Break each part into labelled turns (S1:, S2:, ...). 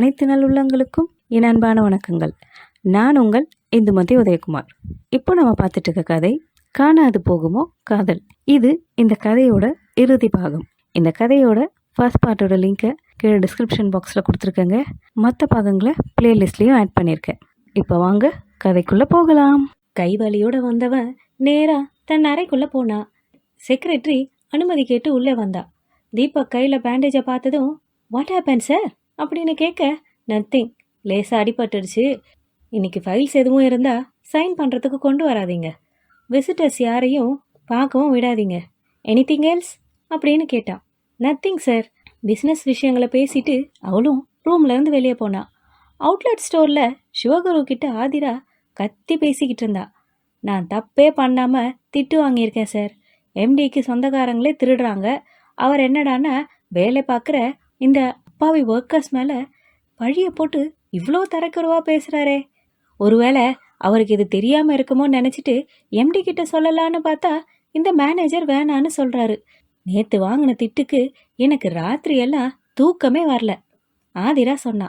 S1: அனைத்து நல்லுள்ளங்களுக்கும் என் அன்பான வணக்கங்கள். நான் உங்கள் இந்துமதி உதயகுமார். இப்போ நம்ம பார்த்துட்டு இருக்க கதை காணாது போகுமோ காதல். இது இந்த கதையோட இறுதி பாகம். இந்த கதையோட ஃபர்ஸ்ட் பார்ட்டோட லிங்க்கை கீழே டிஸ்கிரிப்ஷன் பாக்ஸில் கொடுத்துருக்கேங்க. மற்ற பாகங்களை பிளேலிஸ்ட்லேயும் ஆட் பண்ணியிருக்கேன். இப்போ வாங்க கதைக்குள்ளே போகலாம். கைவலியோட வந்தவன் நேராக தன் அறைக்குள்ளே போனா. செக்ரட்டரி அனுமதி கேட்டு உள்ளே வந்தா. தீபக் கையில் பேண்டேஜை பார்த்ததும் வாட் ஹேப்பன் சார் அப்படின்னு கேட்க நத்திங் லேசாக அடிபட்டுடுச்சு. இன்னைக்கு ஃபைல்ஸ் எதுவும் இருந்தால் சைன் பண்ணுறதுக்கு கொண்டு வராதீங்க. விசிட்டர்ஸ் யாரையும் பார்க்கவும் விடாதீங்க. எனிதிங் எல்ஸ் அப்படின்னு கேட்டான் நத்திங் சார் பிஸ்னஸ் விஷயங்களை பேசிட்டு அவளும் ரூம்லேருந்து வெளியே போனான் அவுட்லெட் ஸ்டோரில் சிவகுரு கிட்ட ஆதிரா கத்தி பேசிக்கிட்டு இருந்தா. நான் தப்பே பண்ணாமல் திட்டு வாங்கியிருக்கேன் சார் எம்டிக்கு சொந்தக்காரங்களே திருடுறாங்க. அவர் என்னடான்னா வேலை பார்க்குற இந்த அப்பாவி ஒர்க்கர்ஸ் மேலே பழியை போட்டு இவ்வளோ தரக்குறவா பேசுகிறாரே ஒருவேளை அவருக்கு இது தெரியாமல் இருக்குமோன்னு நினச்சிட்டு எம்டி கிட்ட சொல்லலான்னு பார்த்தா இந்த மேனேஜர் வேணான்னு சொல்கிறாரு நேற்று வாங்கின திட்டுக்கு எனக்கு ராத்திரியெல்லாம் தூக்கமே வரல. ஆதிரா சொன்னா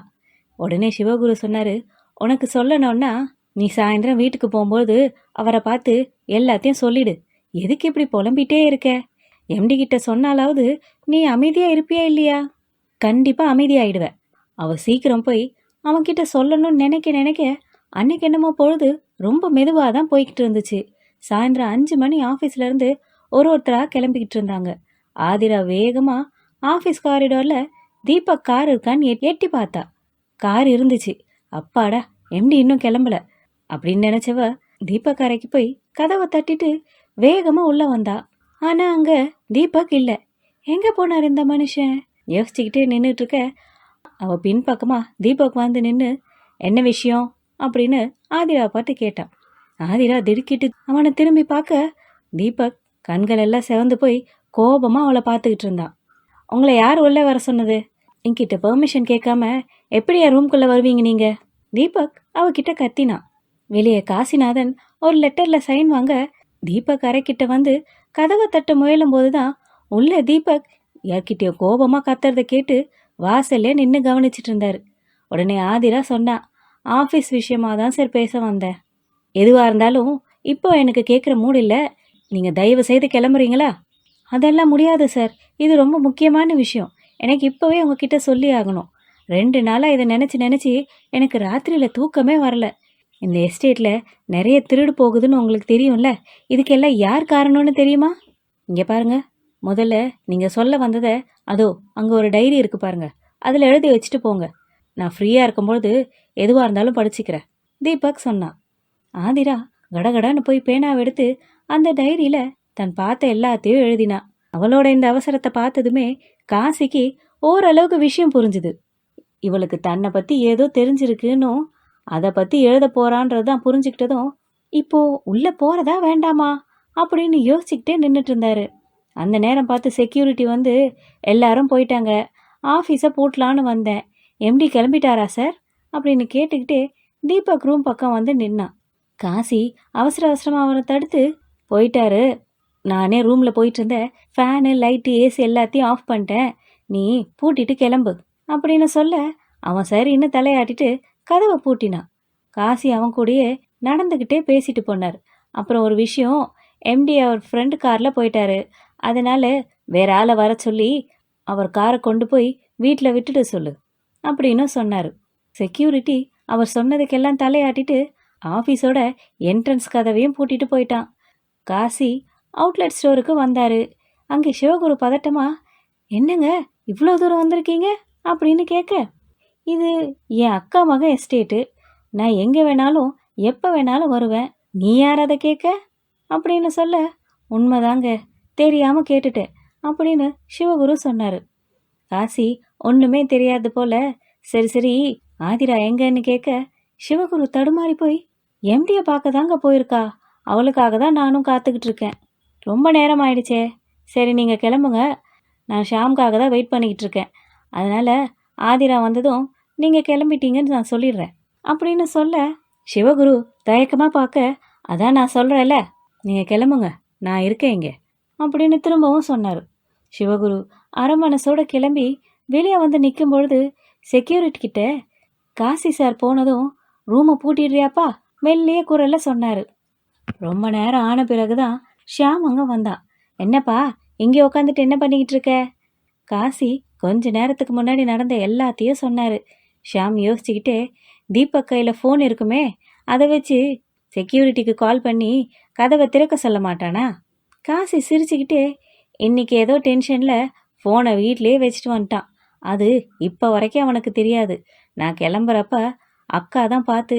S1: உடனே சிவகுரு சொன்னார் உனக்கு சொல்லணும்னா நீ சாயந்தரம் வீட்டுக்கு போகும்போது அவரை பார்த்து எல்லாத்தையும் சொல்லிடு. எதுக்கு இப்படி புலம்பிட்டே இருக்க? எம்டி கிட்ட சொன்னாலாவது நீ அமைதியாக இருப்பியா இல்லையா? கண்டிப்பாக அமைதியாயிடுவேன். அவள் சீக்கிரம் போய் அவன்கிட்ட சொல்லணும்னு நினைக்க நினைக்க அன்னைக்கு என்னமோ பொழுது ரொம்ப மெதுவாக தான் போய்கிட்டு இருந்துச்சு. சாயந்தரம் அஞ்சு மணி ஆஃபீஸ்லேருந்து ஒரு ஒருத்தராக கிளம்பிக்கிட்டு இருந்தாங்க. ஆதிரா வேகமாக ஆஃபீஸ் காரிடோரில் தீபக் கார் இருக்கான்னு எட்டி பார்த்தா. கார் இருந்துச்சு. அப்பாடா எம்டி இன்னும் கிளம்பல. அப்படின்னு நினச்சவ தீபக் அறைக்கு போய் கதவை தட்டிட்டு வேகமாக உள்ளே வந்தா. ஆனால் அங்கே தீபக் இல்லை. எங்கே போனார் இந்த மனுஷன்? யோசிச்சுக்கிட்டே நின்றுட்டு இருக்க அவள் பின்பக்கமாக தீபக் வந்து நின்று என்ன விஷயம்? அப்படின்னு ஆதிரா பாட்டு கேட்டான் ஆதிரா திடுக்கிட்டு அவனை திரும்பி பார்க்க தீபக் கண்களெல்லாம் செவந்து போய் கோபமாக அவளை பார்த்துக்கிட்டு இருந்தான் உங்களை யார் உள்ளே வர சொன்னது? என்கிட்ட பெர்மிஷன் கேட்காம எப்படி என் ரூம்குள்ளே வருவீங்க நீங்கள் தீபக் அவகிட்ட கத்தினான் வெளியே காசிநாதன் ஒரு லெட்டரில் சைன் வாங்க தீபக் அறைக்கிட்ட வந்து கதவை தட்ட முயலும் போது தான் உள்ள தீபக் யார்கிட்டயோ கோபமாக கத்துறத கேட்டு வாசல்லே நின்று கவனிச்சிட்டு இருந்தார் உடனே ஆதிரா சொன்னான் ஆஃபீஸ் விஷயமா தான் சார் பேச வந்தேன். எதுவாக இருந்தாலும் இப்போ எனக்கு கேட்குற மூடு இல்லை. நீங்கள் தயவு செய்து கிளம்புறீங்களா? அதெல்லாம் முடியாது சார். இது ரொம்ப முக்கியமான விஷயம். எனக்கு இப்போவே உங்ககிட்ட சொல்லி ஆகணும். ரெண்டு நாளாக இதை நினச்சி நினச்சி எனக்கு ராத்திரியில் தூக்கமே வரல. இந்த எஸ்டேட்டில் நிறைய திருடு போகுதுன்னு உங்களுக்கு தெரியும்ல. இதுக்கெல்லாம் யார் காரணம்னு தெரியுமா? இங்கே பாருங்க. முதல்ல நீங்கள் சொல்ல வந்ததை அதோ அங்கே ஒரு டைரி இருக்கு பாருங்க. அதில் எழுதி வச்சுட்டு போங்க. நான் ஃப்ரீயாக இருக்கும்பொழுது எதுவாக இருந்தாலும் படிச்சுக்கிறேன். தீபக் சொன்னான் ஆதிரா கடகடான்னு போய் பேனாவை எடுத்து அந்த டைரியில் தன் பார்த்த எல்லாத்தையும் எழுதினா. அவளோட இந்த அவசரத்தை பார்த்ததுமே காசிக்கு ஓரளவுக்கு விஷயம் புரிஞ்சுது. இவளுக்கு தன்னை பற்றி ஏதோ தெரிஞ்சிருக்குன்னும் அதை பற்றி எழுத போகிறான்றது தான் புரிஞ்சுக்கிட்டதும் இப்போ உள்ளே போகிறதா வேண்டாமா? அப்படின்னு யோசிச்சுக்கிட்டே நின்றுட்டு இருந்தாரு. அந்த நேரம் பார்த்து செக்யூரிட்டி வந்து எல்லாரும் போயிட்டாங்க. ஆஃபீஸை பூட்டலான்னு வந்தேன். எம்டி கிளம்பிட்டாரா சார் அப்படின்னு கேட்டுக்கிட்டே தீபக் ரூம் பக்கம் வந்து நின்னான். காசி அவசர அவசரமாக அவரை தடுத்து போயிட்டாரு. நானே ரூமில் போயிட்டு இருந்தேன் ஃபேனு லைட்டு ஏசி எல்லாத்தையும் ஆஃப் பண்ணிட்டேன். நீ பூட்டிட்டு கிளம்பு அப்படின்னு சொல்ல அவன் சார் இன்னும் தலையாட்டிட்டு கதவை பூட்டினான். காசி அவன் கூடயே நடந்துக்கிட்டே பேசிட்டு போனார். அப்புறம் ஒரு விஷயம் எம்டி அவர் ஃப்ரெண்டு காரில் போயிட்டாரு. அதனால வேற ஆளை வர சொல்லி அவர் காரை கொண்டு போய் வீட்டில் விட்டுட்டு சொல்லு அப்படின்னு சொன்னார். செக்யூரிட்டி அவர் சொன்னதுக்கெல்லாம் தலையாட்டிட்டு ஆஃபீஸோட என்ட்ரன்ஸ் கதவையும் பூட்டிட்டு போயிட்டான். காசி அவுட்லெட் ஸ்டோருக்கு வந்தார். அங்கே சிவகுரு பதட்டமா என்னங்க இவ்வளோ தூரம் வந்திருக்கீங்க? அப்படின்னு கேட்க இது என் அக்கா மகன் எஸ்டேட்டு நான் எங்கே வேணாலும் எப்போ வேணாலும் வருவேன். நீ யார் அதை கேட்க? அப்படின்னு சொல்ல உண்மைதாங்க. தெரியாமல் கேட்டுட்டேன் அப்படின்னு சிவகுரு சொன்னார். காசி ஒன்றுமே தெரியாது போல. சரி சரி ஆதிரா எங்கன்னு கேட்க சிவகுரு தடுமாறி போய் எம்டியை பார்க்க தாங்க போயிருக்கா? அவளுக்காக தான் நானும் காத்துக்கிட்டு இருக்கேன். ரொம்ப நேரம் ஆயிடுச்சே. சரி நீங்கள் கிளம்புங்க. நான் ஷாம்காக தான் வெயிட் பண்ணிக்கிட்டு இருக்கேன். அதனால் ஆதிரா வந்ததும் நீங்கள் கிளம்பிட்டீங்கன்னு நான் சொல்லிடுறேன் அப்படின்னு சொல்ல சிவகுரு தயக்கமாக பார்க்க அதான் நான் சொல்கிறேன்ல நீங்கள் கிளம்புங்க. நான் இருக்கேன் இங்கே. அப்படின்னு திரும்பவும் சொன்னார். சிவகுரு அரை மனசோட கிளம்பி வெளியே வந்து நிற்கும் பொழுது செக்யூரிட்டி கிட்ட காசி சார் போனதும் ரூமை பூட்டிடுறியாப்பா? மெல்லிய குரல்ல சொன்னார். ரொம்ப நேரம் ஆன பிறகுதான் ஷியாம் அங்கே வந்தான் என்னப்பா இங்கே உட்காந்துட்டு என்ன பண்ணிக்கிட்டு இருக்க? காசி கொஞ்ச நேரத்துக்கு முன்னாடி நடந்த எல்லாத்தையும் சொன்னார். ஷியாம் யோசிச்சுக்கிட்டே தீபக் கையில் ஃபோன் இருக்குமே அதை வச்சு செக்யூரிட்டிக்கு கால் பண்ணி கதவை திறக்க சொல்ல மாட்டானா? காசி சிரிச்சுக்கிட்டே இன்னைக்கு ஏதோ டென்ஷனில் ஃபோனை வீட்லயே வச்சுட்டு வந்துட்டான். அது இப்போ வரைக்கும் அவனுக்கு தெரியாது. நான் கிளம்புறப்ப அக்கா தான் பார்த்து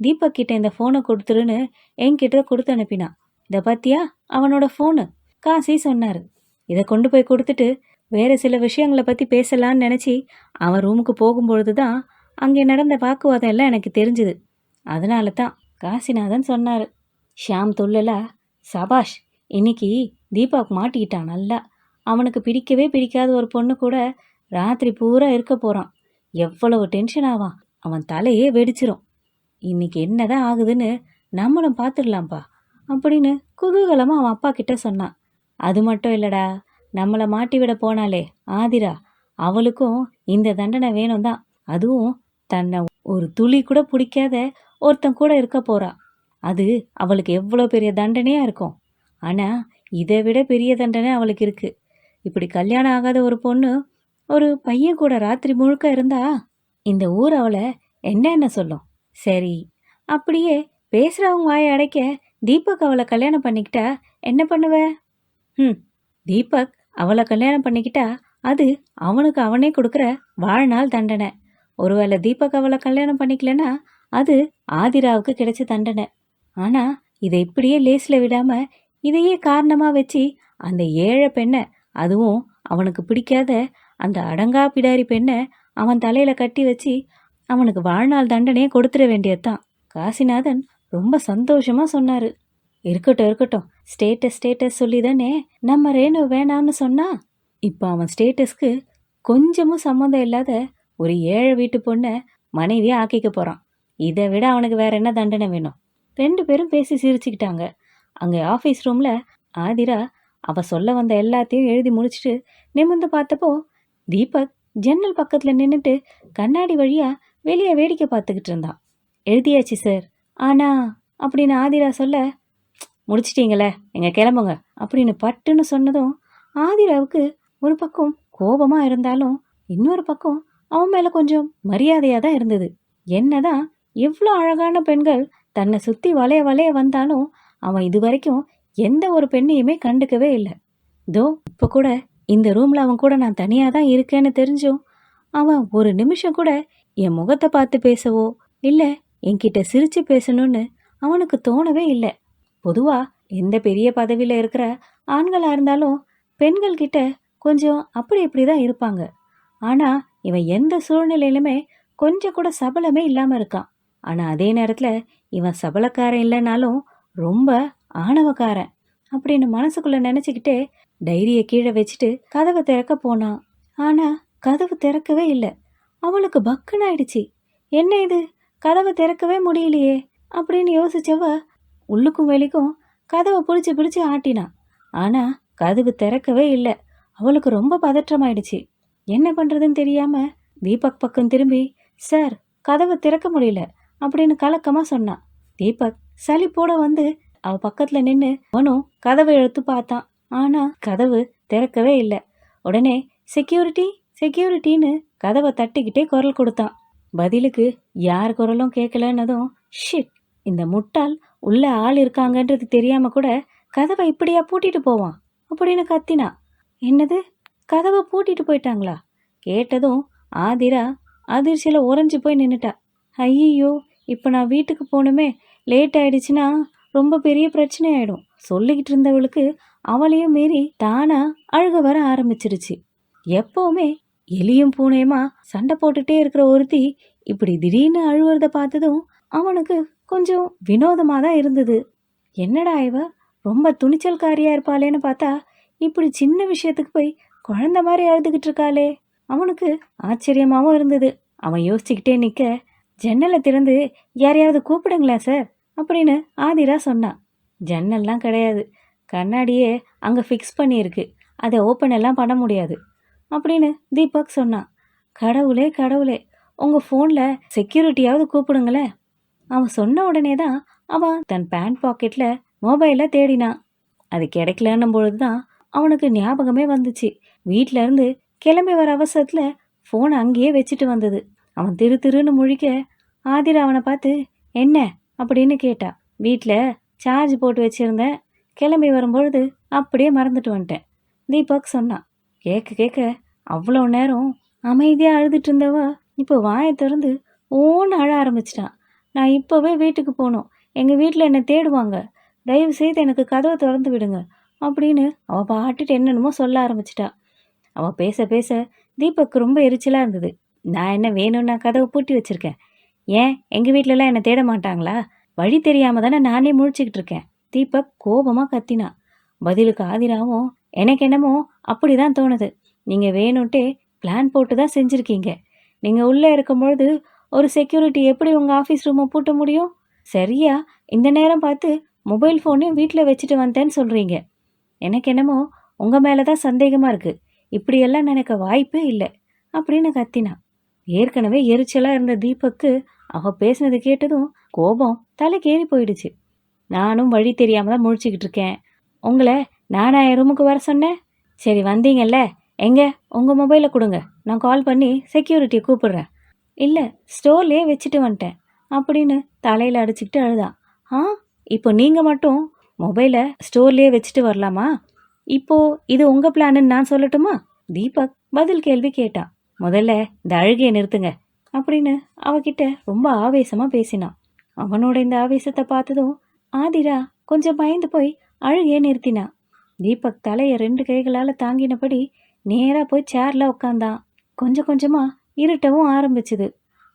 S1: தீபக் கிட்ட இந்த ஃபோனை கொடுத்துருன்னு என்கிட்ட கொடுத்து அனுப்பினான். இதை பார்த்தியா அவனோட ஃபோனு. காசி சொன்னார். இதை கொண்டு போய் கொடுத்துட்டு வேறு சில விஷயங்களை பற்றி பேசலான்னு நினச்சி அவன் ரூமுக்கு போகும்பொழுது தான் அங்கே நடந்த வாக்குவாதம் எல்லாம் எனக்கு தெரிஞ்சுது. அதனால தான் காசிநாதன் சொன்னார். ஷியாம் துள்ளலா சபாஷ் இன்னைக்கு தீபாவுக்கு மாட்டிக்கிட்டான் நல்லா. அவனுக்கு பிடிக்கவே பிடிக்காத ஒரு பொண்ணு கூட ராத்திரி பூரா இருக்க போகிறான் எவ்வளவு டென்ஷன் ஆவான். அவன் தலையே வெடிச்சிரும். இன்னைக்கு என்னதான் ஆகுதுன்னு நம்மளும் பார்த்துடலாம்ப்பா அப்படின்னு குதூகலமாக அவன் அப்பா கிட்ட சொன்னான். அது மட்டும் இல்லடா நம்மளை மாட்டி விட போனாலே ஆதிரா. அவளுக்கும் இந்த தண்டனை வேணும் தான் அதுவும் தன்னை ஒரு துளி கூட பிடிக்காத ஒருத்தன் கூட இருக்க போறா. அது அவளுக்கு எவ்வளோ பெரிய தண்டனையாக இருக்கும். ஆனால் இதை விட பெரிய தண்டனை அவளுக்கு இருக்குது இப்படி கல்யாணம் ஆகாத ஒரு பொண்ணு ஒரு பையன் கூட ராத்திரி முழுக்க இருந்தா இந்த ஊர் அவளை என்ன என்ன சொல்லும். சரி அப்படியே பேசுகிறவங்க வாயை அடைக்க தீபக் அவளை கல்யாணம் பண்ணிக்கிட்டா என்ன பண்ணுவ? ம் தீபக் அவளை கல்யாணம் பண்ணிக்கிட்டா அது அவனுக்கு அவனே கொடுக்குற வாழ்நாள் தண்டனை. ஒருவேளை தீபக் அவளை கல்யாணம் பண்ணிக்கலனா அது ஆதிராவுக்கு கிடைச்ச தண்டனை. ஆனால் இதை இப்படியே லேஸில் விடாமல் இதையே காரணமாக வச்சு அந்த ஏழை பெண்ணை அதுவும் அவனுக்கு பிடிக்காத அந்த அடங்கா பிடாரி பெண்ணை அவன் தலையில கட்டி வச்சு அவனுக்கு வாழ்நாள் தண்டனையை கொடுத்துட வேண்டியதுதான். காசிநாதன் ரொம்ப சந்தோஷமா சொன்னாரு. இருக்கட்டும் இருக்கட்டும். ஸ்டேட்டஸ் ஸ்டேட்டஸ் சொல்லி தானே நம்ம ரேணு வேணாம்னு சொன்னா இப்போ அவன் ஸ்டேட்டஸ்க்கு கொஞ்சமும் சம்மந்தம் இல்லாத ஒரு ஏழை வீட்டு பொண்ணை மனைவியை ஆக்கிக்க போறான். இதை விட அவனுக்கு வேற என்ன தண்டனை வேணும்? ரெண்டு பேரும் பேசி சிரிச்சுக்கிட்டாங்க. அங்கே ஆஃபீஸ் ரூமில் ஆதிரா அவள் சொல்ல வந்த எல்லாத்தையும் எழுதி முடிச்சுட்டு நிமிர்ந்து பார்த்தப்போ தீபக் ஜன்னல் பக்கத்தில் நின்றுட்டு கண்ணாடி வழியாக வெளியே வேடிக்கை பார்த்துக்கிட்டு இருந்தான் எழுதியாச்சு சார் ஆனா அப்படின்னு ஆதிரா சொல்ல முடிச்சிட்டீங்களே எங்கள் கிளம்புங்க அப்படின்னு பட்டுன்னு சொன்னதும் ஆதிராவுக்கு ஒரு பக்கம் கோபமாக இருந்தாலும் இன்னொரு பக்கம் அவன் மேலே கொஞ்சம் மரியாதையாக தான் இருந்தது. என்னதான் எவ்வளோ அழகான பெண்கள் தன்னை சுற்றி வளைய வளைய வந்தாலும் அவன் இது வரைக்கும் எந்த ஒரு பெண்ணையுமே கண்டுக்கவே இல்லை. தோ இப்போ கூட இந்த ரூமில் அவன் கூட நான் தனியாக தான் இருக்கேன்னு தெரிஞ்சும் அவன் ஒரு நிமிஷம் கூட என் முகத்தை பார்த்து பேசவோ இல்லை என்கிட்ட சிரித்து பேசணும்னு அவனுக்கு தோணவே இல்லை. பொதுவாக எந்த பெரிய பதவியில் இருக்கிற ஆண்களாக இருந்தாலும் பெண்கள் கிட்ட கொஞ்சம் அப்படி இப்படி தான் இருப்பாங்க. ஆனால் இவன் எந்த சூழ்நிலையிலுமே கொஞ்சம் கூட சபலமே இல்லாமல் இருக்கான். ஆனால் அதே நேரத்தில் இவன் சபலக்காரன் இல்லைனாலும் ரொம்ப ஆணவக்காரன் அப்படின்னு மனசுக்குள்ள நினச்சிக்கிட்டே டைரியை கீழே வச்சுட்டு கதவை திறக்க போனான். ஆனால் கதவு திறக்கவே இல்லை. அவளுக்கு பக்குன்னு ஆயிடுச்சு. என்ன இது? கதவை திறக்கவே முடியலையே அப்படின்னு யோசிச்சவ உள்ளுக்கும் வெளிக்கும் கதவை பிடிச்சி பிடிச்சி ஆட்டினான் ஆனால் கதவு திறக்கவே இல்லை. அவளுக்கு ரொம்ப பதற்றமாயிடுச்சு. என்ன பண்ணுறதுன்னு தெரியாமல் தீபக் பக்கம் திரும்பி சார் கதவை திறக்க முடியல அப்படின்னு கலக்கமாக சொன்னான் தீபக் சலிப்போட வந்து அவ பக்கத்துல நின்னு அவனும் கதவை எடுத்து பார்த்தான். ஆனா கதவு திறக்கவே இல்லை. உடனே செக்யூரிட்டி செக்யூரிட்டின்னு கதவை தட்டிக்கிட்டே குரல் கொடுத்தான். பதிலுக்கு யார் குரலும் கேட்கலன்னதும் ஷிட் இந்த முட்டாள் உள்ள ஆள் இருக்காங்கன்றது தெரியாம கூட கதவை இப்படியா பூட்டிட்டு போவான்? அப்படின்னு கத்தினா. என்னது? கதவை பூட்டிட்டு போயிட்டாங்களா? கேட்டதும் ஆதிரா அதிர்ச்சியில் உறைஞ்சு போய் நின்னுட்டா. ஐயோ இப்போ நான் வீட்டுக்கு போகணுமே லேட் ஆயிடுச்சுன்னா ரொம்ப பெரிய பிரச்சனை ஆயிடும் சொல்லிக்கிட்டு இருந்தவளுக்கு அவளையும் மீறி தானா அழுக வர ஆரம்பிச்சிருச்சு. எப்பவுமே எலியும் பூனையுமா சண்டை போட்டுட்டே இருக்கிற ஒருத்தி இப்படி திடீர்னு அழுவுறத பார்த்ததும் அவனுக்கு கொஞ்சம் வினோதமாக தான் இருந்தது. என்னடா இவ? ரொம்ப துணிச்சல்காரியா இருப்பாளேன்னு பார்த்தா இப்படி சின்ன விஷயத்துக்கு போய் குழந்தை மாதிரி அழுதுகிட்டு இருக்காளே. அவனுக்கு ஆச்சரியமாகவும் இருந்தது. அவன் யோசிச்சுக்கிட்டே நிற்க ஜன்னலை திறந்து யாரையாவது கூப்பிடுங்களேன் சார்? அப்படின்னு ஆதிரா சொன்னான் ஜன்னல்லாம் கிடையாது. கண்ணாடியே அங்கே ஃபிக்ஸ் பண்ணியிருக்கு. அதை ஓப்பன் எல்லாம் பண்ண முடியாது. அப்படின்னு தீபக் சொன்னான் கடவுளே கடவுளே உங்கள் ஃபோனில் செக்யூரிட்டியாவது கூப்பிடுங்களேன் அவன் சொன்ன உடனே தான் அவன் தன் பேண்ட் பாக்கெட்டில் மொபைலை தேடினான் அது கிடைக்கலன்னும் பொழுது தான் அவனுக்கு ஞாபகமே வந்துச்சு. வீட்டிலேருந்து இருந்து கிளம்பி வர அவசரத்தில் ஃபோன் அங்கேயே வச்சுட்டு வந்தது. அவன் திரு திருன்னு முழிக்க ஆதிரா அவனை பார்த்து என்ன? அப்படின்னு கேட்டா. வீட்டில் சார்ஜ் போட்டு வச்சுருந்தேன் கிளம்பி வரும்பொழுது அப்படியே மறந்துட்டு வந்துட்டேன். தீபக் சொன்னான் கேட்க கேட்க அவ்வளோ நேரம் அமைதியாக அழுதுட்டு இருந்தவ இப்போ வாயை திறந்து ஓன்னு அழ ஆரம்பிச்சிட்டான். நான் இப்போவே வீட்டுக்கு போகணும். எங்கள் வீட்டில் என்னை தேடுவாங்க. தயவு செய்து எனக்கு கதவை திறந்து விடுங்க. அப்படின்னு அவள் பாட்டுட்டு என்னென்னமோ சொல்ல ஆரம்பிச்சிட்டா. அவள் பேச பேச தீபக் ரொம்ப எரிச்சலாக இருந்தது. நான் என்ன வேணும்னா கதவை பூட்டி வச்சுருக்கேன். ஏன்? எங்கள் வீட்டிலலாம் என்னை தேட மாட்டாங்களா? வழி தெரியாமல் தானே நானே முழிச்சுக்கிட்டு இருக்கேன். தீபக் கோபமாக கத்தினா. பதிலுக்கு ஆதிராவும் எனக்கு என்னமோ அப்படி தான் தோணுது. நீங்கள் வேணும்ட்டே பிளான் போட்டு தான் செஞ்சுருக்கீங்க. நீங்கள் உள்ளே இருக்கும்பொழுது ஒரு செக்யூரிட்டி எப்படி உங்கள் ஆஃபீஸ் ரூமை பூட்ட முடியும்? சரியா? இந்த நேரம் பார்த்து மொபைல் ஃபோனையும் வீட்டில் வச்சுட்டு வந்தேன்னு சொல்கிறீங்க எனக்கு என்னமோ உங்கள் மேலே தான் சந்தேகமாக இருக்குது இப்படியெல்லாம் நினைக்க வாய்ப்பே இல்லை. அப்படின்னு கத்தினா. ஏற்கனவே எரிச்சலாக இருந்த தீபக்கு அவள் பேசினது கேட்டதும் கோபம் தலைக்கேறி போயிடுச்சு. நானும் வழி தெரியாம தான் முழிச்சுக்கிட்டு இருக்கேன். உங்களை நானா என் ரூமுக்கு வர சொன்னேன். சரி வந்தீங்கல்ல? எங்கே? உங்கள் மொபைலை கொடுங்க. நான் கால் பண்ணி செக்யூரிட்டியை கூப்பிடுறேன். இல்லை ஸ்டோர்லேயே வச்சுட்டு வந்துட்டேன். அப்படின்னு தலையில் அடிச்சுக்கிட்டு அழுதான் ஆ இப்போ நீங்கள் மட்டும் மொபைலை ஸ்டோர்லேயே வச்சுட்டு வரலாமா? இப்போது இது உங்கள் பிளான்னு நான் சொல்லட்டுமா? தீபக் பதில் கேள்வி கேட்டான் முதல்ல இந்த அழுகையை நிறுத்துங்க. அப்படின்னு அவகிட்ட ரொம்ப ஆவேசமாக பேசினான் அவனோட இந்த ஆவேசத்தை பார்த்ததும் ஆதிரா கொஞ்சம் பயந்து போய் அழுகே நிறுத்தினான் தீபக் தலையை ரெண்டு கைகளால் தாங்கினபடி நேராக போய் சேரில் உட்காந்தான் கொஞ்சம் கொஞ்சமாக இருட்டவும் ஆரம்பிச்சுது.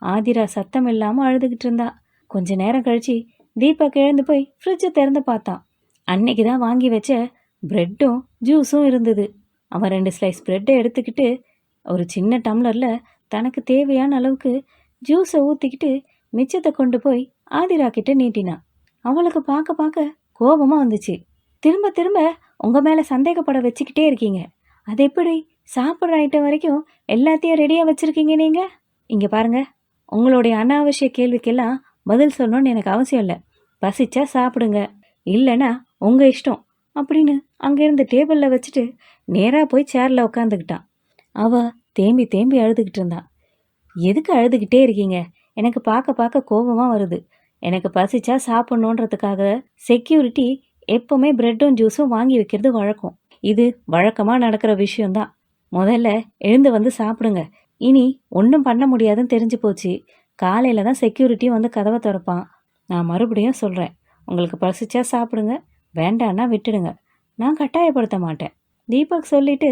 S1: ஆதிரா சத்தம் இல்லாமல் அழுதுகிட்டு இருந்தா. கொஞ்ச நேரம் கழிச்சு தீபக் எழுந்து போய் ஃப்ரிட்ஜை திறந்து பார்த்தான். அன்னைக்கு தான் வாங்கி வச்ச ப்ரெட்டும் ஜூஸும் இருந்தது. அவன் ரெண்டு ஸ்லைஸ் ப்ரெட்டை எடுத்துக்கிட்டு ஒரு சின்ன டம்ளரில் தனக்கு தேவையான அளவுக்கு ஜூஸை ஊற்றிக்கிட்டு மிச்சத்தை கொண்டு போய் ஆதிரா கிட்ட நீட்டினான் அவளுக்கு பார்க்க பார்க்க கோபமாக வந்துச்சு. திரும்ப திரும்ப உங்கள் மேலே சந்தேகப்பட வச்சுக்கிட்டே இருக்கீங்க. அது எப்படி? சாப்பிட்ற ஐட்டம் வரைக்கும் எல்லாத்தையும் ரெடியாக வச்சுருக்கீங்க நீங்கள் இங்கே பாருங்க. உங்களுடைய அனாவசிய கேள்விக்கெல்லாம் பதில் சொல்லணும்னு எனக்கு அவசியம் இல்லை. பசிச்சா சாப்பிடுங்க. இல்லைன்னா உங்கள் இஷ்டம் அப்படின்னு அங்கேருந்து டேபிளில் வச்சுட்டு நேராக போய் சேரில் உட்காந்துக்கிட்டான் அவள் தேம்பி தேம்பி அழுதுகிட்டு இருந்தான். எதுக்கு அழுதுகிட்டே இருக்கீங்க? எனக்கு பார்க்க பார்க்க கோபமாக வருது. எனக்கு பசிச்சா சாப்பிட்ணுன்றதுக்காக செக்யூரிட்டி எப்போவுமே பிரெட்டும் ஜூஸும் வாங்கி வைக்கிறது வழக்கம். இது வழக்கமாக நடக்கிற விஷயம்தான். முதல்ல எழுந்து வந்து சாப்பிடுங்க. இனி ஒன்றும் பண்ண முடியாதுன்னு தெரிஞ்சு போச்சு. காலையில் தான் செக்யூரிட்டி வந்து கதவை திறப்பான். நான் மறுபடியும் சொல்கிறேன் உங்களுக்கு பசிச்சா சாப்பிடுங்க. வேண்டான்னா விட்டுடுங்க. நான் கட்டாயப்படுத்த மாட்டேன். தீபக் சொல்லிட்டு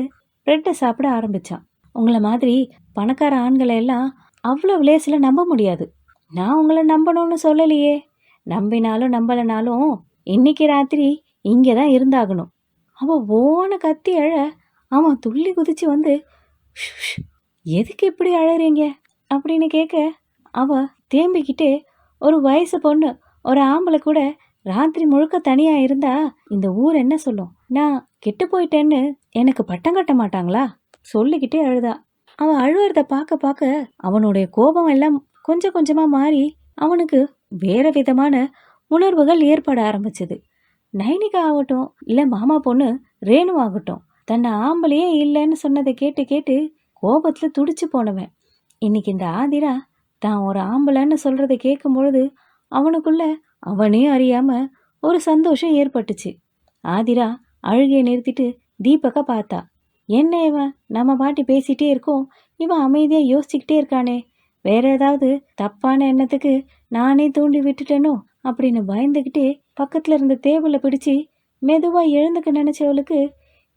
S1: பிரெட்டை சாப்பிட ஆரம்பித்தான் உங்களை மாதிரி பணக்கார ஆண்களை எல்லாம் அவ்வளோ லேசில் நம்ப முடியாது. நான் உங்களை நம்பணும்னு சொல்லலையே. நம்பினாலும் நம்பலைனாலும் இன்னைக்கு ராத்திரி இங்கே தான் இருந்தாகணும். அவன் ஓன கத்தி அழ அவன் துள்ளி குதிச்சு வந்து எதுக்கு இப்படி அழறீங்க? அப்படின்னு கேட்க அவ தேம்பிக்கிட்டே ஒரு வயசு பொண்ணு ஒரு ஆம்பளை கூட ராத்திரி முழுக்க தனியாக இருந்தா இந்த ஊர் என்ன சொல்லும்? நான் கெட்டு போயிட்டேன்னு எனக்கு பட்டம் கட்ட மாட்டாங்களா? சொல்லிக்கிட்டே அழுதா. அவன் அழுவுறத பார்க்க பார்க்க அவனுடைய கோபம் எல்லாம் கொஞ்சம் கொஞ்சமா மாறி அவனுக்கு வேற விதமான உணர்வுகள் ஏற்பட ஆரம்பிச்சது. நைனிகா ஆகட்டும் இல்ல மாமா பொண்ணு ரேணு ஆகட்டும் தன்னை ஆம்பளையே இல்லைன்னு சொன்னதை கேட்டு கேட்டு கோபத்துல துடிச்சு போனவன். இன்னைக்கு இந்த ஆதிரா தான் ஒரு ஆம்பளைன்னு சொல்றதை கேட்கும் பொழுது அவனுக்குள்ள அவனே அறியாம ஒரு சந்தோஷம் ஏற்பட்டுச்சு. ஆதிரா அழுகையை நிறுத்திட்டு தீபக்கை பார்த்தா என்ன இவன் நம்ம பாட்டி பேசிகிட்டே இருக்கோம். இவன் அமைதியாக யோசிச்சுக்கிட்டே இருக்கானே. வேற ஏதாவது தப்பான எண்ணத்துக்கு நானே தூண்டி விட்டுட்டேனோ அப்படின்னு பயந்துக்கிட்டே பக்கத்தில் இருந்த டேபிள பிடிச்சி மெதுவாக எழுந்துக்க நினைச்சவளுக்கு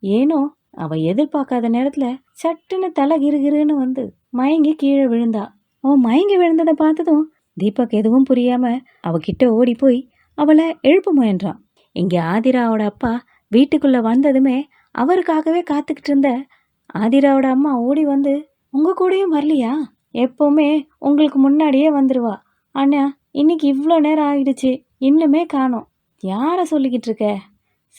S1: ஏனோ அவள் எதிர்பார்க்காத நேரத்தில் சட்டுன்னு தலை கிருகிருன்னு வந்து மயங்கி கீழே விழுந்தா. அவன் மயங்கி விழுந்ததை பார்த்ததும் தீபக் எதுவும் புரியாமல் அவகிட்ட ஓடி போய் அவளை எழுப்ப முயன்றான் இங்கே ஆதிராவோட அப்பா வீட்டுக்குள்ளே வந்ததுமே அவருக்காகவே காத்துக்கிட்டு இருந்த ஆதிராவோட அம்மா ஓடி வந்து உங்கள் கூடயும் வரலையா? எப்போவுமே உங்களுக்கு முன்னாடியே வந்துடுவா ஆனால் இன்னைக்கு இவ்வளோ நேரம் ஆகிடுச்சு இன்னுமே காணோம். யாரை சொல்லிக்கிட்டு இருக்க?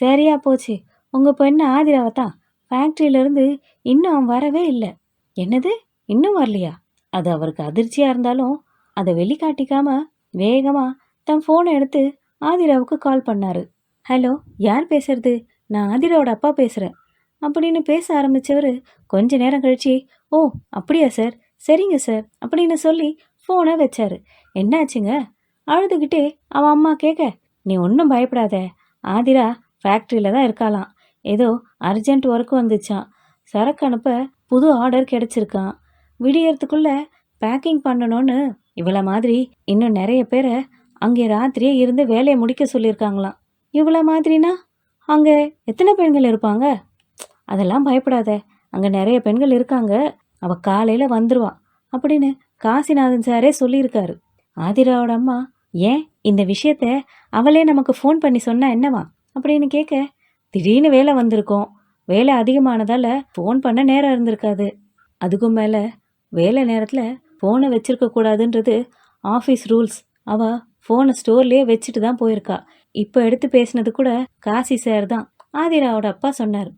S1: சரியா போச்சு. உங்கள் பொண்ணு ஆதிராவை தான் ஃபேக்ட்ரியிலேருந்து இன்னும் அவன் வரவே இல்லை. என்னது? இன்னும் வரலையா? அது அவருக்கு அதிர்ச்சியாக இருந்தாலும் அதை வெளிக்காட்டிக்காம வேகமாக தன் ஃபோனை எடுத்து ஆதிராவுக்கு கால் பண்ணார். ஹலோ யார் பேசுறது? நான் ஆதிராவோட அப்பா பேசுகிறேன் அப்படின்னு பேச ஆரம்பிச்சவர் கொஞ்ச நேரம் கழிச்சு ஓ அப்படியா சார்? சரிங்க சார் அப்படின்னு சொல்லி ஃபோனை வச்சார். என்னாச்சுங்க? அழுதுகிட்டே அவன் அம்மா கேட்க நீ ஒன்றும் பயப்படாத. ஆதிரா ஃபேக்ட்ரியில் தான் இருக்காளாம். ஏதோ அர்ஜென்ட் ஒர்க் வந்துச்சான் சரக்கு அனுப்ப புது ஆர்டர் கிடச்சிருக்கான் விடியறதுக்குள்ள பேக்கிங் பண்ணணும்னு இவ்வளோ மாதிரி இன்னும் நிறைய பேரை அங்கே ராத்திரியே இருந்து வேலையை முடிக்க சொல்லியிருக்காங்களாம். இவ்வளோ மாதிரினா அங்கே எத்தனை பெண்கள் இருப்பாங்க? அதெல்லாம் பயப்படாத. அங்கே நிறைய பெண்கள் இருக்காங்க. அவ காலையில் வந்துருவா. அப்படின்னு காசிநாதன் சாரே சொல்லியிருக்காரு. ஆதிராவோட அம்மா ஏன் இந்த விஷயத்த அவளே நமக்கு ஃபோன் பண்ணி சொன்னா என்னவா? அப்படின்னு கேட்க திடீர்னு வேலை வந்திருக்கோம். வேலை அதிகமானதால் ஃபோன் பண்ண நேரம் இருந்திருக்காது. அதுக்கும் மேலே வேலை நேரத்தில் ஃபோனை வச்சிருக்க கூடாதுன்றது ஆஃபீஸ் ரூல்ஸ் அவள் ஃபோனை ஸ்டோர்லேயே வச்சுட்டு தான் போயிருக்கா. இப்போ எடுத்து பேசினது கூட காசி சார் தான். ஆதிராவோட அப்பா சொன்னார்.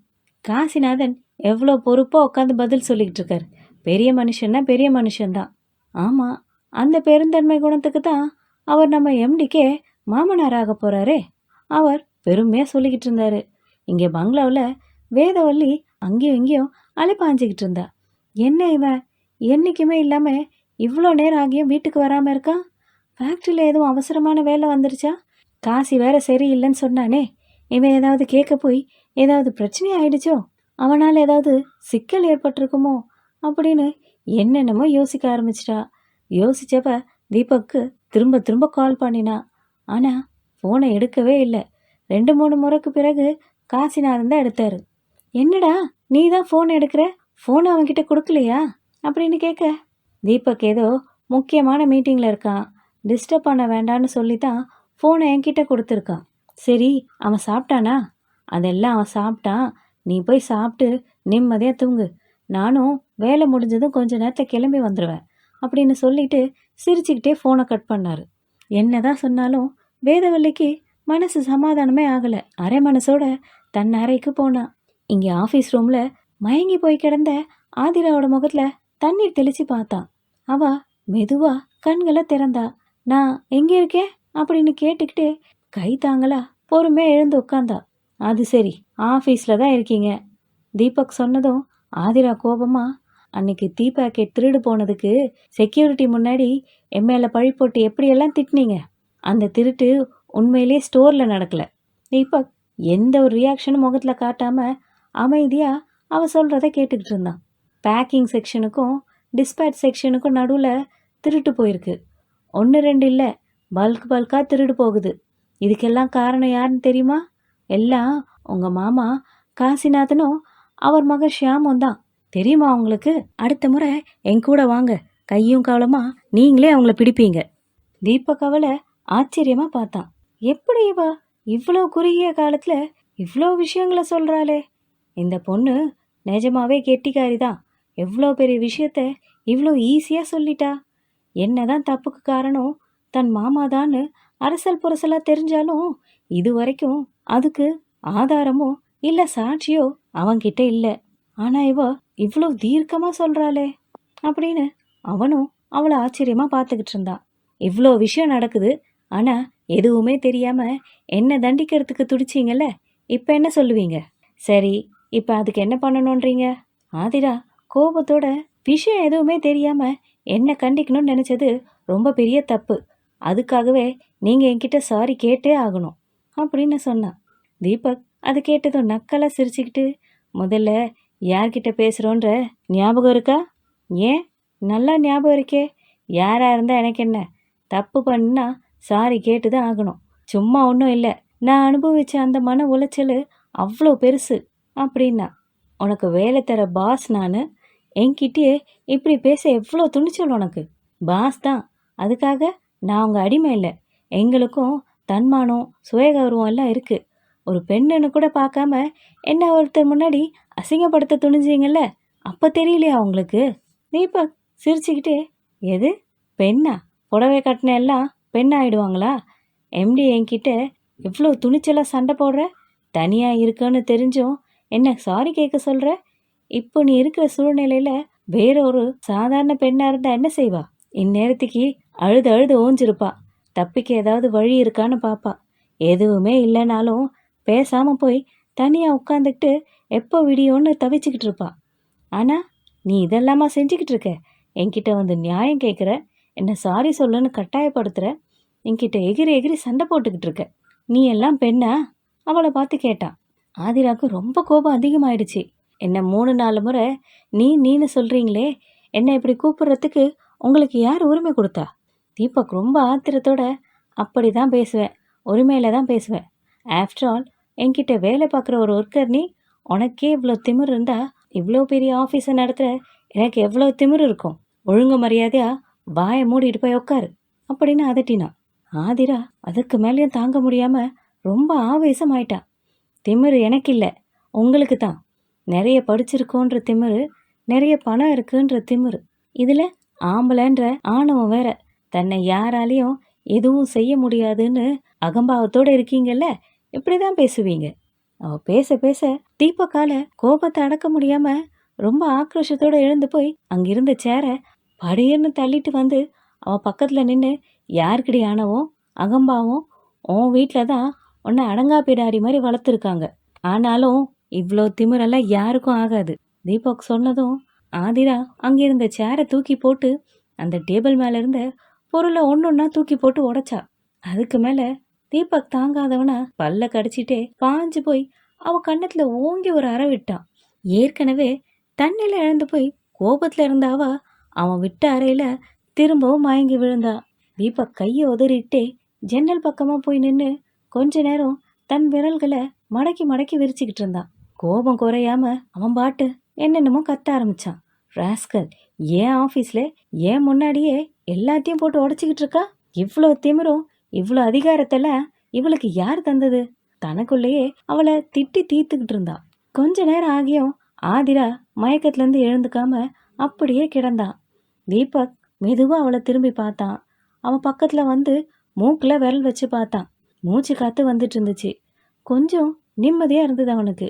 S1: காசிநாதன் எவ்வளோ பொறுப்பாக உட்காந்து பதில் சொல்லிக்கிட்டு இருக்கார். பெரிய மனுஷன்னா பெரிய மனுஷன்தான் ஆமாம் அந்த பெருந்தன்மை குணத்துக்கு தான் அவர் நம்ம எம்டிக்கே மாமனாராக போகிறாரே அவர் பெருமையாக சொல்லிக்கிட்டு இருந்தார். இங்கே பங்களாவில் வேதவல்லி அங்கேயும் இங்கேயும் அலைப்பாஞ்சிக்கிட்டு இருந்தா. என்ன இவன்? என்றைக்குமே இல்லாமல் இவ்வளோ நேரம் ஆகியும் வீட்டுக்கு வராமல் இருக்கான் ஃபேக்ட்ரியில் எதுவும் அவசரமான வேலை வந்துருச்சா? காசி வேற சரியில்லைன்னு சொன்னானே. இவன் ஏதாவது கேட்க போய் ஏதாவது பிரச்சனை ஆயிடுச்சோ? அவனால் ஏதாவது சிக்கல் ஏற்பட்டிருக்குமோ? அப்படின்னு என்னென்னமோ யோசிக்க ஆரம்பிச்சிட்டா. யோசிச்சப்ப தீபக்கு திரும்ப திரும்ப கால் பண்ணினா. ஆனால் ஃபோனை எடுக்கவே இல்லை. ரெண்டு மூணு முறைக்கு பிறகு காசிநாதன் தான் எடுத்தார். என்னடா நீ தான் ஃபோன் எடுக்கிற? ஃபோனை அவன்கிட்ட கொடுக்கலையா? அப்படின்னு கேட்க தீபக் ஏதோ முக்கியமான மீட்டிங்கில் இருக்கான். டிஸ்டர்ப் பண்ண வேண்டான்னு சொல்லி தான் ஃபோனை என்கிட்ட கொடுத்துருக்கான் சரி அவன் சாப்பிட்டானா? அதெல்லாம் அவன் சாப்பிட்டான். நீ போய் சாப்பிட்டு நிம்மதியாக தூங்கு. நானும் வேலை முடிஞ்சதும் கொஞ்ச நேரத்தில் கிளம்பி வந்துடுவேன் அப்படின்னு சொல்லிட்டு சிரிச்சுக்கிட்டே ஃபோனை கட் பண்ணாரு. என்னதான் சொன்னாலும் வேதவல்லிக்கு மனசு சமாதானமே ஆகலை. அரை மனசோட தன் அறைக்கு போனான் இங்கே ஆஃபீஸ் ரூமில் மயங்கி போய் கிடந்த ஆதிராவோட முகத்தில் தண்ணீர் தெளித்து பார்த்தான். அவ மெதுவாக கண்களை திறந்தா. நான் எங்கே இருக்கேன்? அப்படின்னு கேட்டுக்கிட்டே கை தாங்களா பொறுமையாக எழுந்து உட்காந்தா அது சரி ஆஃபீஸில் தான் இருக்கீங்க. தீபக் சொன்னதும் ஆதிரா கோபமா அன்னைக்கு டீ பேக்கெட் திருடு போனதுக்கு செக்யூரிட்டி முன்னாடி எம்ஏல பழி போட்டு எப்படியெல்லாம் திட்டினீங்க? அந்த திருட்டு உண்மையிலேயே ஸ்டோரில் நடக்கல. தீபக் எந்த ஒரு ரியாக்ஷனும் முகத்தில் காட்டாமல் அமைதியாக அவள் சொல்கிறத கேட்டுக்கிட்டு இருந்தான். பேக்கிங் செக்ஷனுக்கும் டிஸ்பேட் செக்ஷனுக்கும் நடுவில் திருட்டு போயிருக்கு. ஒன்று ரெண்டு இல்லை. பல்க் பல்காக திருடு போகுது. இதுக்கெல்லாம் காரணம் யாருன்னு தெரியுமா? எல்லாம் உங்கள் மாமா காசிநாதனும் அவர் மகன் ஷியாமும் தான். தெரியுமா உங்களுக்கு? அடுத்த முறை என் கூட வாங்க. கையும் கவலமா நீங்களே அவங்கள பிடிப்பீங்க. தீப கவலை ஆச்சரியமாக பார்த்தான். எப்படி இவ? இவ்வளோ குறுகிய காலத்தில் இவ்வளோ விஷயங்களை சொல்கிறாளே இந்த பொண்ணு நிஜமாவே கெட்டிக்காரி தான் எவ்வளோ பெரிய விஷயத்த இவ்வளோ ஈஸியாக சொல்லிட்டா. என்னதான் தப்புக்கு காரணம்? தன் மாமாதான்னு அரசல் புரசலாக தெரிஞ்சாலும் இது வரைக்கும் அதுக்கு ஆதாரமோ இல்லை சாட்சியோ அவன்கிட்ட இல்லை. ஆனால் இவ இவ்வளோ தீர்க்கமாக சொல்கிறாளே அப்படின்னு அவனும் அவளை ஆச்சரியமாக பார்த்துக்கிட்டு இருந்தான் இவ்வளோ விஷயம் நடக்குது. ஆனால் எதுவுமே தெரியாமல் என்ன தண்டிக்கிறதுக்கு துடிச்சிங்கல்ல? இப்போ என்ன சொல்லுவீங்க? சரி இப்போ அதுக்கு என்ன பண்ணணுன்றீங்க ஆதிரா கோபத்தோட விஷயம் எதுவுமே தெரியாமல் என்னை கண்டிக்கணும்னு நினச்சது ரொம்ப பெரிய தப்பு. அதுக்காகவே நீங்கள் என்கிட்ட சாரி கேட்டே ஆகணும் அப்படின்னு சொன்னான். தீபக் அது கேட்டதும் நக்கலாக சிரிச்சுக்கிட்டு முதல்ல யார்கிட்ட பேசுகிறோன்ற ஞாபகம் இருக்கா? ஏன்? நல்லா ஞாபகம் இருக்கே. யாராக இருந்தால் எனக்கு என்ன? தப்பு பண்ணா சாரி கேட்டு தான் ஆகணும். சும்மா ஒன்றும் இல்லை. நான் அனுபவித்த அந்த மன உளைச்சல் அவ்வளோ பெருசு அப்படின்னா. உனக்கு வேலை தர பாஸ் நான் என்கிட்டயே இப்படி பேச எவ்வளோ துணிச்சல் உனக்கு? பாஸ் தான். அதுக்காக நான் உங்கள் அடிமை இல்லை. எங்களுக்கும் தன்மானம் சுயகௌரவம் எல்லாம் இருக்குது ஒரு பெண்ணுன்னு கூட பார்க்காம என்ன ஒருத்தர் முன்னாடி அசிங்கப்படுத்த துணிஞ்சிங்கல்ல? அப்போ தெரியலையா உங்களுக்கு? தீபக் சிரிச்சுக்கிட்டே எது? பெண்ணா? புடவை கட்டின எல்லாம் பெண் ஆயிடுவாங்களா? எம்டி என்கிட்ட எவ்வளோ துணிச்சலாக சண்டை போடுற? தனியாக இருக்குன்னு தெரிஞ்சும் என்ன சாரி கேட்க சொல்கிற இப்போ நீ இருக்கிற சூழ்நிலையில் வேற ஒரு சாதாரண பெண்ணா இருந்தா என்ன செய்வா? இந்நேரத்துக்கு அழுது அழுது ஓஞ்சிருப்பா தப்பிக்க ஏதாவது வழி இருக்கான்னு பாப்பா. எதுவுமே இல்லைனாலும் பேசாம போய் தனியா உட்காந்துக்கிட்டு எப்போ விடியோன்னு தவிச்சுக்கிட்டு இருப்பா. ஆனா நீ இதெல்லாமா செஞ்சுக்கிட்டு இருக்க? என்கிட்ட வந்து நியாயம் கேட்குற என்ன சாரி சொல்லுன்னு கட்டாயப்படுத்துற? என்கிட்ட எகிரி எகிரி சண்டை போட்டுக்கிட்டு இருக்க. நீ எல்லாம் பெண்ணா? அவளை பார்த்து கேட்டான் ஆதிராக்கு ரொம்ப கோபம் அதிகமாயிடுச்சு. என்ன மூணு நாலு முறை நீ நீன்னு சொல்கிறீங்களே என்னை இப்படி கூப்பிட்றதுக்கு உங்களுக்கு யார் உரிமை கொடுத்தா? தீபக் ரொம்ப ஆத்திரத்தோட அப்படி தான் பேசுவேன் உரிமையில தான் பேசுவேன். ஆஃப்டர் ஆல் என்கிட்ட வேலை பார்க்குற ஒரு ஒர்க்கர் நீ உனக்கே இவ்வளோ திமிர் இருந்தா இவ்வளோ பெரிய ஆஃபீஸை நடத்துகிற எனக்கு எவ்வளோ திமிர் இருக்கும்? ஒழுங்கு மரியாதையா வாயை மூடிட்டு போய் உட்காரு அப்படின்னு அதட்டினான் ஆதிரா அதுக்கு மேலேயும் தாங்க முடியாமல் ரொம்ப ஆவேசம் ஆயிட்டா திமிரு எனக்கு இல்லை உங்களுக்கு தான் நிறைய படிச்சிருக்கோன்ற திமிரு நிறைய பணம் இருக்குன்ற திமிரு. இதில் ஆம்பளைன்ற ஆணவம் வேற. தன்னை யாராலையும் எதுவும் செய்ய முடியாதுன்னு அகம்பாவத்தோட இருக்கீங்கல்ல? இப்படி தான் பேசுவீங்க. அவ பேச பேச தீபக்கால கோபத்தை அடக்க முடியாம ரொம்ப ஆக்ரோஷத்தோடு எழுந்து போய் அங்கிருந்த சேரை படையன்னு தள்ளிட்டு வந்து அவ பக்கத்தில் நின்று யாருக்கிடி ஆணவம் அகம்பாவும் உன் வீட்டில் தான் உன்னை அடங்கா பிடாரி மாதிரி வளர்த்துருக்காங்க. ஆனாலும் இவ்வளோ திமிரெல்லாம் யாருக்கும் ஆகாது. தீபக் சொன்னதும் ஆதிரா அங்கிருந்த சேரை தூக்கி போட்டு அந்த டேபிள் மேலே இருந்த பொருளை ஒன்றுன்னா தூக்கி போட்டு உடைச்சா. அதுக்கு மேலே தீபக் தாங்காதவனா பல்ல கடிச்சிட்டே பாஞ்சு போய் அவ கண்ணத்தில் ஓங்கி ஒரு அறை விட்டான். ஏற்கனவே தண்ணியில் இழந்து போய் கோபத்துல இருந்தாவ அவன் விட்ட அறையில திரும்பவும் மயங்கி விழுந்தா. தீபக் கையை உதறிட்டே ஜன்னல் பக்கமா போய் நின்று கொஞ்ச நேரம் தன் விரல்களை மடக்கி மடக்கி விரிச்சுக்கிட்டு இருந்தான். கோபம் குறையாம அவன் பாட்டு என்னென்னமோ கத்த ஆரம்பிச்சான். ராஸ்கல் ஏன் ஆஃபீஸில் ஏன் முன்னாடியே எல்லாத்தையும் போட்டு உடச்சிக்கிட்டு இருக்கா? இவ்வளோ திமிரும் இவ்வளோ அதிகாரத்தெல்லாம் இவளுக்கு யார் தந்தது? தனக்குள்ளேயே அவளை திட்டி தீர்த்துக்கிட்டு இருந்தா. கொஞ்ச நேரம் ஆகியும் ஆதிரா மயக்கத்துலேருந்து எழுந்துக்காம அப்படியே கிடந்தான் தீபக் மெதுவாக அவளை திரும்பி பார்த்தான். அவன் பக்கத்தில் வந்து மூக்கில் விரல் வச்சு பார்த்தான். மூச்சு காத்து வந்துட்டு இருந்துச்சு. கொஞ்சம் நிம்மதியாக இருந்தது அவனுக்கு.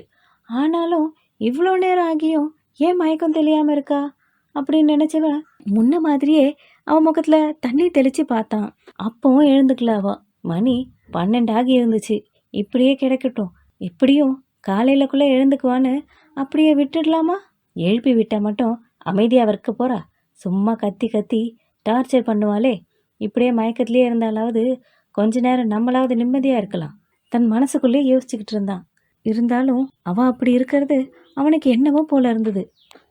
S1: ஆனாலும் இவ்வளோ நேரம் ஆகியும் ஏன் மயக்கம் தெரியாமல் இருக்கா? அப்படின்னு நினச்சவ முன்ன மாதிரியே அவன் முகத்தில் தண்ணி தெளித்து பார்த்தான். அப்பவும் எழுந்துக்கலாவா மணி பன்னெண்டு ஆகி இருந்துச்சு இப்படியே கிடக்கட்டும். இப்படியும் காலையிலக்குள்ளே எழுந்துக்குவான்னு அப்படியே விட்டுடலாமா? எழுப்பி விட்டால் மட்டும் அமைதியாக இருக்க போகிறா சும்மா கத்தி கத்தி டார்ச்சர் பண்ணுவாளே. இப்படியே மயக்கத்துலேயே இருந்தாலாவது கொஞ்ச நேரம் நம்மளாவது நிம்மதியாக இருக்கலாம். தன் மனசுக்குள்ளே யோசிச்சுக்கிட்டு இருந்தான். இருந்தாலும் அவள் அப்படி இருக்கிறது அவனுக்கு என்னவோ போல இருந்தது.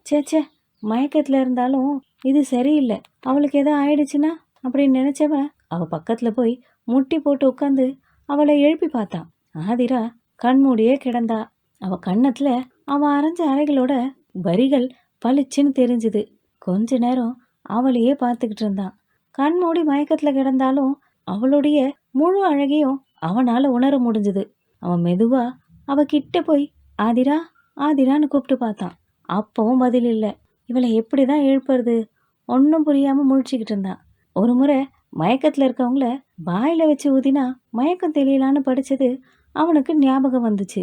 S1: ச்சே ச்சே மயக்கத்தில் இருந்தாலும் இது சரியில்லை. அவளுக்கு எதோ ஆயிடுச்சுன்னா அப்படின்னு நினச்சவன் அவள் பக்கத்தில் போய் முட்டி போட்டு உட்காந்து அவளை எழுப்பி பார்த்தான் ஆதிரா கண்மூடியே கிடந்தா. அவள் கண்ணத்தில் அவன் அரைஞ்ச அறைகளோட வரிகள் பளிச்சுன்னு தெரிஞ்சுது. கொஞ்ச நேரம் அவளையே பார்த்துக்கிட்டு இருந்தான் கண் மூடி மயக்கத்தில் கிடந்தாலும் அவளுடைய முழு அழகையும் அவனால் உணர முடிஞ்சுது. அவன் மெதுவாக அவகிட்ட போய் ஆதிரா ஆதிரான்னு கூப்பிட்டு பார்த்தான். அப்பவும் பதில் இல்லை. இவளை எப்படி தான் எழுப்புறது? ஒன்றும் புரியாமல் முழிச்சுக்கிட்டு இருந்தான் ஒரு முறை மயக்கத்தில் இருக்கவங்கள வாயில் வச்சு ஊதினா மயக்கம் தெரியலான்னு படித்தது அவனுக்கு ஞாபகம் வந்துச்சு.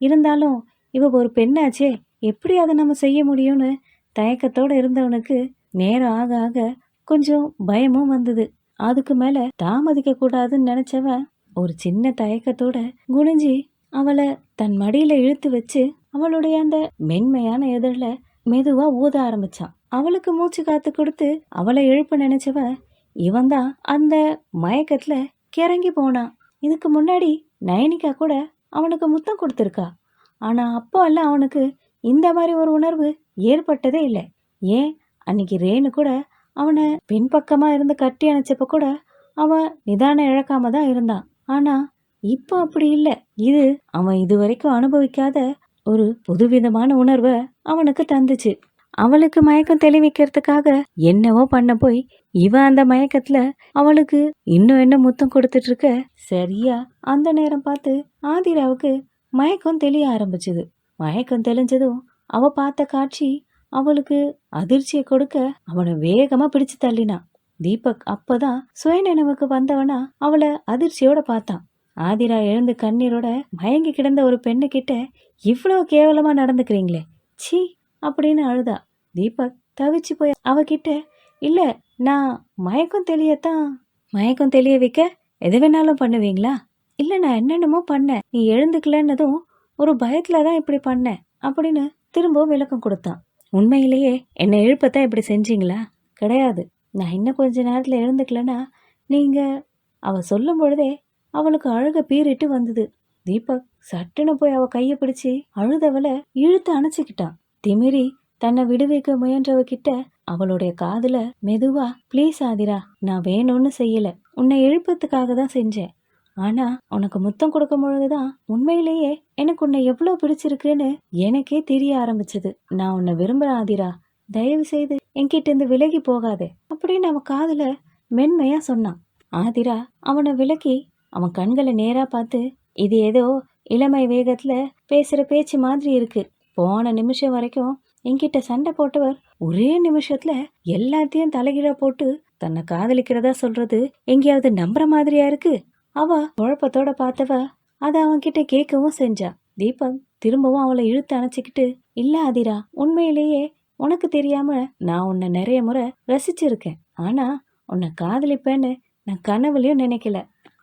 S1: இருந்தாலும் இவ ஒரு பெண்ணாச்சே எப்படி அதை நம்ம செய்ய முடியும்னு தயக்கத்தோட இருந்தவனுக்கு நேரம் ஆக ஆக கொஞ்சம் பயமும் வந்தது. அதுக்கு மேலே தாமதிக்க கூடாதுன்னு நினச்சவன் ஒரு சின்ன தயக்கத்தோட குனிஞ்சி அவளை தன் மடியில இழுத்து வச்சு அவளுடைய அந்த மென்மையான எதிரில மெதுவா ஊத ஆரம்பிச்சான். அவளுக்கு மூச்சு காத்து கொடுத்து அவளை எழுப்ப நினைச்சவ இவன் தான் அந்த மயக்கத்துல கிறங்கி போனான். இதுக்கு முன்னாடி நயனிகா கூட அவனுக்கு முத்தம் கொடுத்துருக்கா. ஆனா அப்போ எல்லாம் அவனுக்கு இந்த மாதிரி ஒரு உணர்வு ஏற்பட்டதே இல்லை. ஏன்? அன்னைக்கு ரேணு கூட அவனை பின்பக்கமா இருந்து கட்டி அணைச்சப்ப கூட அவன் நிதானம் இழக்காம தான் இருந்தான். ஆனா இப்போ அப்படி இல்லை. இது அவன் இதுவரைக்கும் அனுபவிக்காத ஒரு புதுவிதமான உணர்வை அவனுக்கு தந்துச்சு. அவளுக்கு மயக்கம் தெளிவிக்கிறதுக்காக என்னவோ பண்ண போய் இவன் அந்த மயக்கத்துல அவளுக்கு இன்னும் என்ன முத்தம் கொடுத்துட்டு இருக்க சரியா அந்த நேரம் பார்த்து ஆதிராவுக்கு மயக்கம் தெளிய ஆரம்பிச்சது. மயக்கம் தெளிஞ்சதும் அவ பார்த்த காட்சி அவளுக்கு அதிர்ச்சியை கொடுக்க அவனை வேகமா பிடிச்சு தள்ளினான் தீபக் அப்பதான் சுயநினைவுக்கு வந்தவனா அவளை அதிர்ச்சியோட பார்த்தான். ஆதிரா எழுந்து கண்ணீரோட மயங்கி கிடந்த ஒரு பெண்ணு கிட்ட கேவலமாக நடந்துக்கிறீங்களே. ச்சீ அப்படின்னு அழுதா. தீபக் தவிச்சு போய் அவகிட்ட இல்லை நான் மயக்கம் தெளியத்தான். மயக்கம் தெளிய வைக்க எது வேணாலும் பண்ணுவீங்களா? இல்லை நான் என்னென்னமோ பண்ணேன். நீ எழுந்துக்கலன்னதும் ஒரு பயத்தில் தான் இப்படி பண்ணேன் அப்படின்னு திரும்பவும் விளக்கம் கொடுத்தான். உண்மையிலேயே என்னை எழுப்பத்தான் இப்படி செஞ்சீங்களா? கிடையாது. நான் இன்னும் கொஞ்ச நேரத்தில் எழுந்துக்கலன்னா நீங்கள் அவள் சொல்லும் பொழுதே அவளுக்கு அழுக பீறிட்டு வந்தது. தீபக் சட்டுன்னு போய் அவ கைய பிடிச்சி அழுதவளை இழுத்து அணைச்சிக்கிட்டான் திமிரி தன்னை விடுவிக்க முயன்றவ கிட்ட அவளுடைய காதுல மெதுவா ப்ளீஸ் ஆதிரா நான் வேணும்னு செய்யல. உன்னை எழுப்பத்துக்காக தான் செஞ்சேன். ஆனா உனக்கு முத்தம் கொடுக்கும் பொழுதுதான் உண்மையிலேயே எனக்கு உன்னை எவ்வளவு பிடிச்சிருக்குன்னு எனக்கே தெரிய ஆரம்பிச்சது. நான் உன்னை விரும்புறேன் ஆதிரா. தயவு செய்து என்கிட்ட இருந்து விலகி போகாதே. அப்படின்னு அவன் காதுல மென்மையா சொன்னான். ஆதிரா அவனை விலக்கி அவன் கண்களை நேராக பார்த்து இது ஏதோ இளமை வேகத்தில் பேசுகிற பேச்சு மாதிரி இருக்கு. போன நிமிஷம் வரைக்கும் என்கிட்ட சண்டை போட்டவர் ஒரே நிமிஷத்துல எல்லாத்தையும் தலைகீழா போட்டு தன்னை காதலிக்கிறதா சொல்றது எங்கேயாவது நம்புற மாதிரியா இருக்கு? அவ குழப்பத்தோட பார்த்தவ அதை அவன்கிட்ட கேட்கவும் செஞ்சா. தீபக் திரும்பவும் அவளை இழுத்து அணைச்சிக்கிட்டு இல்ல ஆதிரா உண்மையிலேயே உனக்கு தெரியாம நான் உன்னை நிறைய முறை ரசிச்சிருக்கேன். ஆனா உன்னை காதலிப்பேன்னு நான் கனவுலயும் நினைக்கல.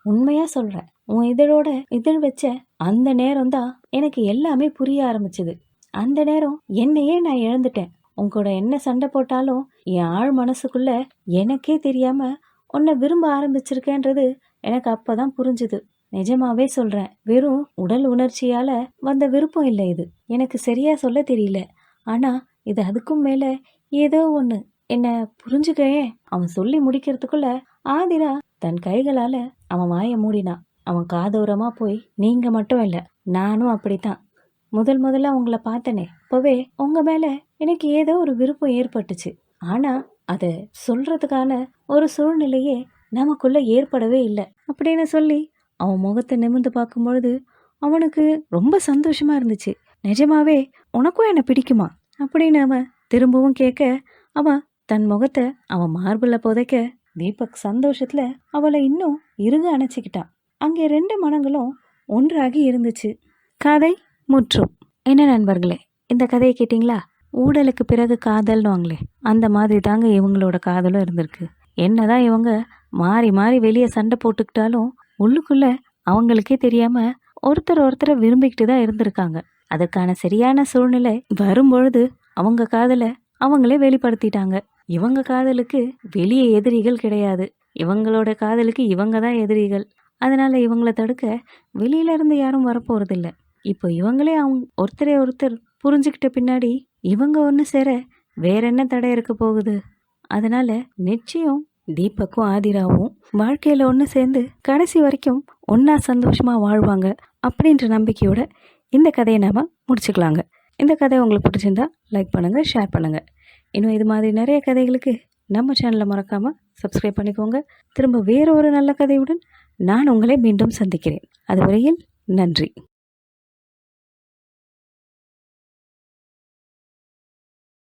S1: உண்மையா சொல்றேன். உன் இதழோட இதழ் வச்ச அந்த நேரம் தான் எனக்கு எல்லாமே புரிய ஆரம்பிச்சது. அந்த நேரம் என்னையே நான் இழந்துட்டேன். உன் கூட என்ன சண்டை போட்டாலும் என் ஆழ் மனசுக்குள்ள எனக்கே தெரியாம உன்னை விரும்ப ஆரம்பிச்சிருக்கேன்றது எனக்கு அப்பதான் புரிஞ்சுது. நிஜமாவே சொல்றேன். வெறும் உடல் உணர்ச்சியால வந்த விருப்பம் இல்லை இது. எனக்கு சரியா சொல்ல தெரியல. ஆனா இது அதுக்கும் மேல ஏதோ ஒண்ணு. என்ன புரிஞ்சுக்கயே அவன் சொல்லி முடிக்கிறதுக்குள்ள ஆதிரா தன் கைகளால் அவன் வாயை மூடினான் அவன் காதோரமாக போய் நீங்கள் மட்டும் இல்லை நானும் அப்படித்தான். முதல் முதல்ல அவங்கள பார்த்தனே இப்போவே உங்கள் மேலே எனக்கு ஏதோ ஒரு விருப்பம் ஏற்பட்டுச்சு. ஆனால் அதை சொல்கிறதுக்கான ஒரு சூழ்நிலையே நமக்குள்ளே ஏற்படவே இல்லை. அப்படின்னு சொல்லி அவன் முகத்தை நிமிர்ந்து பார்க்கும்பொழுது அவனுக்கு ரொம்ப சந்தோஷமாக இருந்துச்சு. நிஜமாவே உனக்கும் என்னை பிடிக்குமா? அப்படின்னு அவன் திரும்பவும் கேட்க அவன் தன் முகத்தை அவன் மார்பிள புதைக்க தீபக் சந்தோஷத்தில் அவளை இன்னும் இறுக அணைச்சிக்கிட்டான். அங்கே ரெண்டு மனங்களும் ஒன்றாகி இருந்துச்சு. கதை முற்றும். என்ன நண்பர்களே இந்த கதையை கேட்டிங்களா? ஊடலுக்கு பிறகு காதல்னுவாங்களே அந்த மாதிரி தாங்க இவங்களோட காதலும் இருந்திருக்கு. என்னதான் இவங்க மாறி மாறி வெளியே சண்டை போட்டுக்கிட்டாலும் உள்ளுக்குள்ள அவங்களுக்கே தெரியாம ஒருத்தர் ஒருத்தரை விரும்பிக்கிட்டு தான் இருந்திருக்காங்க. அதுக்கான சரியான சூழ்நிலை வரும்பொழுது அவங்க காதலை அவங்களே வெளிப்படுத்திட்டாங்க. இவங்க காதலுக்கு வெளியே எதிரிகள் கிடையாது. இவங்களோட காதலுக்கு இவங்க தான் எதிரிகள். அதனால இவங்களை தடுக்க வெளியில இருந்து யாரும் வரப்போறதில்ல. இப்போ இவங்களே அவங்க ஒருத்தரே ஒருத்தர் புரிஞ்சுக்கிட்ட பின்னாடி இவங்க ஒன்று சேர வேற என்ன தடை இருக்க போகுது? அதனால நிச்சயம் தீபக்கும் ஆதிராவும் வாழ்க்கையில ஒன்று சேர்ந்து கடைசி வரைக்கும் ஒன்னா சந்தோஷமா வாழ்வாங்க அப்படின்ற நம்பிக்கையோட இந்த கதையை நாம முடிச்சுக்கலாங்க. இந்த கதை உங்களுக்கு பிடிச்சிருந்தா லைக் பண்ணுங்க ஷேர் பண்ணுங்க. இன்னும் இது மாதிரி நிறைய கதைகளுக்கு நம்ம சேனலை மறக்காமல் சப்ஸ்கிரைப் பண்ணிக்கோங்க. திரும்ப வேறு ஒரு நல்ல கதையுடன் நான் உங்களை மீண்டும் சந்திக்கிறேன். அதுவரையில் நன்றி.